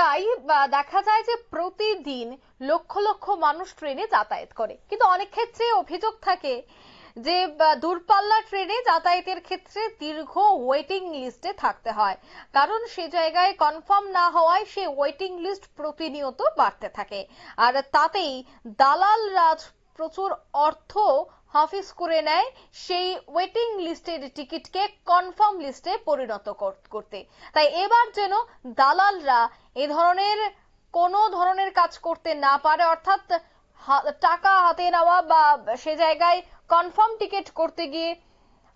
প্রায় দেখা যায় যে প্রতিদিন লক্ষ লক্ষ মানুষ ট্রেনে যাতায়াত করে। কিন্তু অনেক ক্ষেত্রে অভিযোগ থাকে যে দূরপাল্লা ট্রেনে যাতায়াতের ক্ষেত্রে দীর্ঘ ওয়েটিং লিস্টে থাকতে হয়। কারণ সে জায়গায় কনফার্ম না হওয়ায় সে ওয়েটিং লিস্ট প্রতিনিয়ত বাড়তে থাকে। আর তাতেই দালাল রাজ প্রচুর অর্থ হাফিজ করে নেয় সেই ওয়েটিং লিস্টের টিকিটকে কনফার্ম লিস্টে পরিণত করতে। তাই এবার যেন দালালরা এ ধরনের কোনো ধরনের কাজ করতে না পারে, অর্থাৎ টাকা হাতে নেওয়া বা সে জায়গায় কনফার্ম টিকিট করতে গিয়ে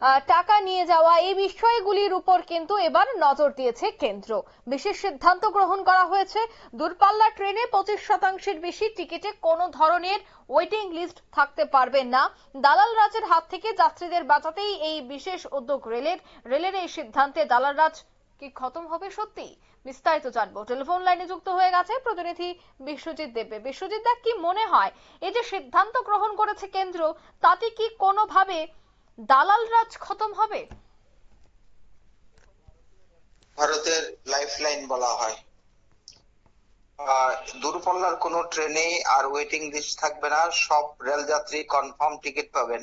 টাকা নিয়ে যাওয়া এই বিষয়গুলির উপর কিন্তু এবার নজর দিয়েছে কেন্দ্র। বিশেষ সিদ্ধান্ত গ্রহণ করা হয়েছে দূরপাল্লা ট্রেনে পঁচিশ শতাংশের বেশি টিকিটে কোনো ধরনের ওয়েটিং লিস্ট থাকতে পারবে না। দালাল রাজের হাত থেকে যাত্রীদের বাঁচাতেই এই বিশেষ উদ্যোগ রেলের রেলের এই সিদ্ধান্তে দালাল রাজ কি খতম হবে সত্যি বিস্তারিত জানব। টেলিফোন লাইনে যুক্ত হয়ে গেছে প্রতিনিধি বিশ্বজিৎ দেবে। বিশ্বজিৎ দা, কি মনে হয়? এই যে সিদ্ধান্ত গ্রহণ করেছে কেন্দ্র, তাতে কি কোনোভাবে দালাল রাজ খতম হবে? ভারতের লাইফলাইন বলা হয়। দূরপাল্লার কোনো ট্রেনে আর ওয়েটিং লিস্ট থাকবে না। সব রেলযাত্রী কনফার্ম টিকিট পাবেন।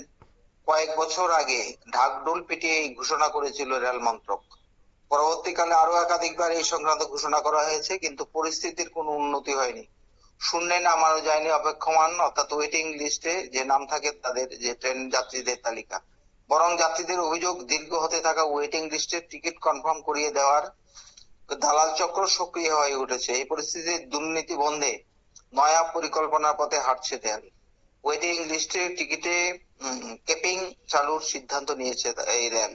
কয়েক বছর আগে ঢাকঢোল পিটিয়ে এই ঘোষণা করেছিল রেল মন্ত্রক। পরবর্তীকালে আরও একাধিকবার এই সংক্রান্ত ঘোষণা করা হয়েছে, কিন্তু পরিস্থিতির কোনো উন্নতি হয়নি। শূন্যে নামানো যায়নি অপেক্ষমান, অর্থাৎ ওয়েটিং লিস্টে যে নাম থাকে তাদের, যে ট্রেন যাত্রীদের তালিকা। বরং যাত্রীদের অভিযোগ দীর্ঘ হতে থাকা ওয়েটিং লিস্টে টিকিট কনফার্ম করিয়ে দেওয়ার দালাল চক্র সক্রিয় হয়ে উঠেছে। এই পরিস্থিতির দুর্নীতি বন্ধে নয়া পরিকল্পনার পথে হাঁটছে রেল ওয়েটিং লিস্টে টিকিটে কেপিং চালুর সিদ্ধান্ত নিয়েছে এই রেল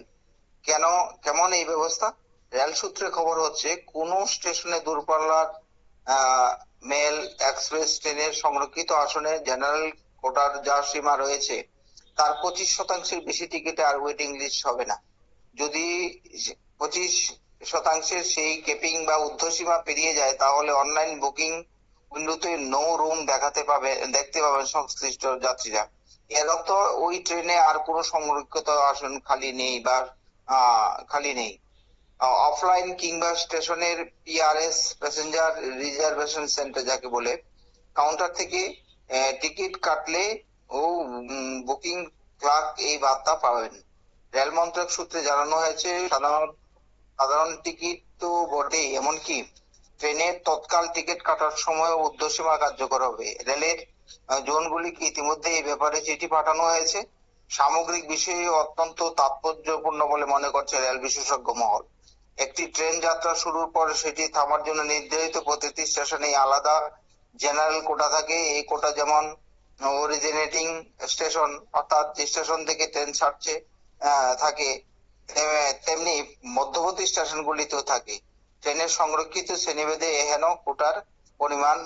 কেন, কেমন এই ব্যবস্থা? রেল সূত্রে খবর হচ্ছে, কোন স্টেশনে দূরপাল্লার মেল এক্সপ্রেস ট্রেনের সংরক্ষিত আসনে জেনারেল কোটার যা সীমা রয়েছে তার পঁচিশ শতাংশের বেশি টিকিটে আর ওয়েটিং লিস্ট হবে না। যদি পঁচিশ শতাংশের সেই কেপিং বা ঊর্ধ্বসীমা পেরিয়ে যায়, তাহলে অনলাইন বুকিং উইন্ডোতে নো রুম দেখাতে পাবে, দেখতে পাবেন সংশ্লিষ্ট যাত্রীরা। এর অর্থ ওই ট্রেনে আর কোনো সংরক্ষিত আসন খালি নেই বা খালি নেই। অফলাইন কিংবা স্টেশনের পিআরএস প্যাসেঞ্জার রিজার্ভেশন সেন্টার যাকে বলে কাউন্টার থেকে টিকিট কাটলে ও বুকিং ক্লার্ক এই বার্তা পাবেন। রেল মন্ত্রক সূত্রে জানানো হয়েছে, সাধারণ সাধারণ টিকিট তো বটেই, এমনকি ট্রেনের তৎকাল টিকিট কাটার সময় ঊর্ধ্বসীমা কার্যকর হবে। রেলের জোনগুলিকে ইতিমধ্যে এই ব্যাপারে চিঠি পাঠানো হয়েছে। সামগ্রিক বিষয়ে অত্যন্ত তাৎপর্যপূর্ণ বলে মনে করছে রেল বিশেষজ্ঞ মহল। একটি ট্রেন যাত্রা শুরুর পর সেটি থামার জন্য নির্ধারিত প্রতিটি স্টেশনে আলাদা জেনারেল কোটা থাকে। এই কোটা যেমন অরিজিনেটিং স্টেশন অর্থাৎ যে স্টেশন থেকে ট্রেন ছাড়ছে থাকে তেমনি মধ্যবর্তী স্টেশনগুলিতেও থাকে। ট্রেনের সংরক্ষিত শ্রেণীভেদে এহেন কোটার পরিমাণ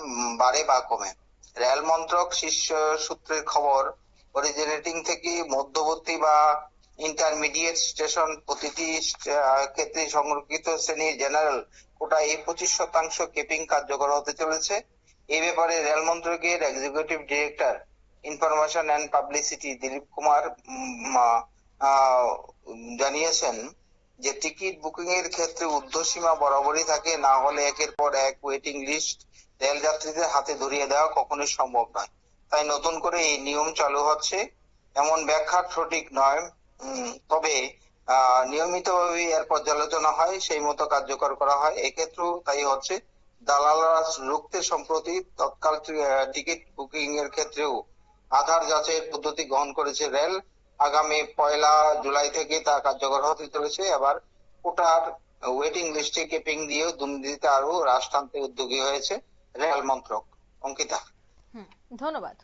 বাড়ে বা কমে। রেল মন্ত্রক শীর্ষ সূত্রের খবর অরিজিনেটিং থেকে মধ্যবর্তী বা ইন্টারমিডিয়েট স্টেশন প্রতিটি ক্ষেত্রে সংরক্ষিত শ্রেণির জেনারেল কোটা এই পঁচিশ শতাংশ কেপিং কার্যকর হতে চলেছে। এই ব্যাপারে রেল মন্ত্রকের executive director information and publicity Dilip Kumar জানিয়েছেন যে টিকিট বুকিং এর ক্ষেত্রে ঊর্ধ্বসীমা বরাবরই থাকে, না হলে একের পর এক ওয়েটিং লিস্ট রেল যাত্রীদের হাতে ধরিয়ে দেওয়া কখনোই সম্ভব নয়। তাই নতুন করে এই নিয়ম চালু হচ্ছে। এমন ব্যাখ্যা সঠিক নয় তবে নিয়মিতভাবে এর পর্যালোচনা হয়, সেই মতো কার্যকর করা হয়। এক্ষেত্রেও তাই হচ্ছে। দালালরা রুখতে সম্প্রতি তৎকাল টিকিট বুকিং এর ক্ষেত্রেও আধার যাচাইয়ের পদ্ধতি গ্রহণ করেছে রেল। আগামী পয়লা জুলাই থেকে তা কার্যকর হতে চলেছে। আবার কোটার ওয়েটিং লিস্টে কেপিং দিয়েও দুর্নীতিতে আরও হ্রাস টানতে উদ্যোগী হয়েছে রেল মন্ত্রক। অঙ্কিতা। ধন্যবাদ।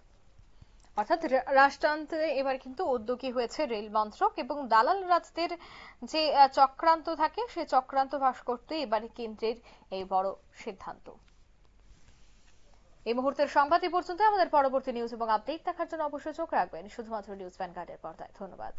অর্থাৎ রাষ্ট্রান্তরে রাষ্ট্রান্তে এবার কিন্তু উদ্যোগী হয়েছে রেল মন্ত্রক এবং দালাল রাজদের যে চক্রান্ত থাকে, সে চক্রান্ত ভাস করতে এবারে কেন্দ্রের এই বড় সিদ্ধান্ত। এই মুহূর্তের সংবাদ এই পর্যন্ত, আমাদের পরবর্তী নিউজ এবং আপডেট দেখার জন্য অবশ্যই চোখ রাখবেন। শুধুমাত্র নিউজ ভ্যানগার্ডের পর্দায়। ধন্যবাদ।